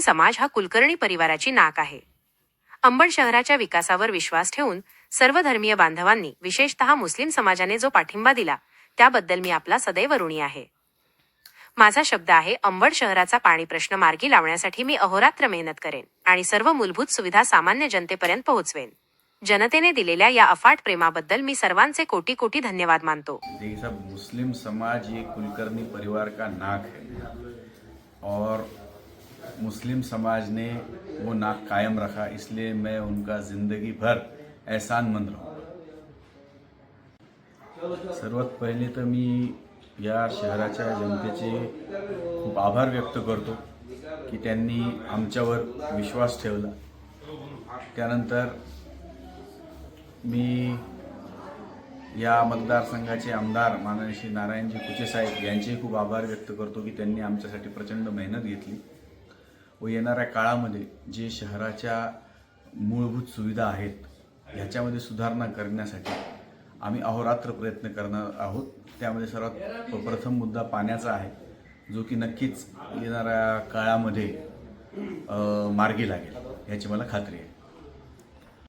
समाज हा कुलकर्णी परिवाराची नाक आहे. अंबड शहराच्या विकासावर विश्वास ठेवून सर्व धर्मीय बांधवांनी विशेषतः मुस्लिम समाजाने जो पाठिंबा दिला त्याबद्दल मी आपला सदैव ऋणी आहे. माझा शब्द आहे अंबड शहराचा पाणी प्रश्न मार्गी लावण्यासाठी मी अहोरात्र मेहनत करेन आणि सर्व मूलभूत सुविधा सामान्य जनतेपर्यंत पोहोचवेन. जनतेने दिलेल्या या अफाट प्रेमाबद्दल मी सर्वांचे कोटी कोटी धन्यवाद मानतो. मुस्लिम समाज ये कुलकर्णी परिवार का नाक है। और मुस्लिम समाज ने वो नाक कायम रखा इसलिए मैं उनका ज़िंदगी भर एहसानमंद रहूँगा सर्वात पहिले तर मी या शहराच्या जनतेचे खूप आभार व्यक्त करतो की त्यांनी आमच्यावर विश्वास ठेवला. त्यानंतर मी या मतदारसंघाचे आमदार माननीय श्री नारायणजी कुचेसाहेब यांचेही खूप आभार व्यक्त करतो की त्यांनी आमच्यासाठी प्रचंड मेहनत घेतली. व येणाऱ्या काळामध्ये जे शहराच्या मूलभूत सुविधा आहेत ह्याच्यामध्ये सुधारणा करण्यासाठी आम्ही अहोरात्र प्रयत्न करणार आहोत. त्यामध्ये सर्वात प्रथम मुद्दा पाण्याचा आहे जो की नक्कीच येणाऱ्या काळामध्ये मार्गी लागेल याची मला खात्री आहे.